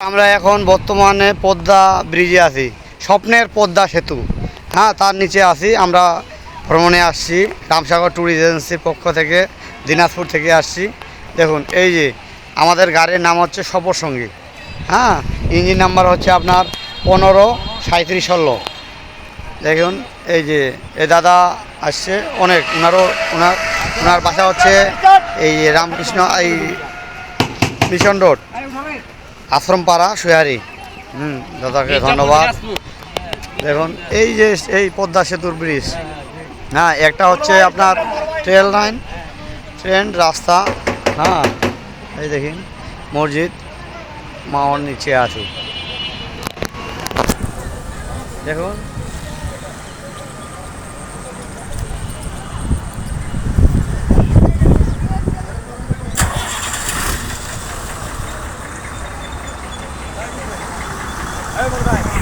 আমরা এখন বর্তমানে পদ্মা ব্রিজে আছি। স্বপ্নের পদ্মা সেতু। হ্যাঁ তার নিচে আছি। আমরা ভ্রমণে আসছি। রামসাগর ট্যুর এজেন্সির পক্ষ থেকে, দিনাজপুর থেকে আসছি। দেখুন, এই যে আমাদের গাড়ির নাম হচ্ছে সফর সঙ্গী হ্যাঁ ইঞ্জিন নাম্বার হচ্ছে আপনার পনেরো সাঁত্রিশ ষোলো। দেখুন, এই যে এ দাদা আসছে, অনেক। ওনারও ওনার ওনার বাসা হচ্ছে এই রামকৃষ্ণ, এই মিশন রোড। আশ্রমপাড়া সোহারি। হুম দাদাকে ধন্যবাদ। দেখুন এই যে এই পদ্মা সেতুর ব্রিজ হ্যাঁ একটা হচ্ছে আপনার ট্রেন লাইন ট্রেন রাস্তা। হ্যাঁ এই দেখুন মসজিদ মাওয়ার নিচে আছে। দেখুন ভাই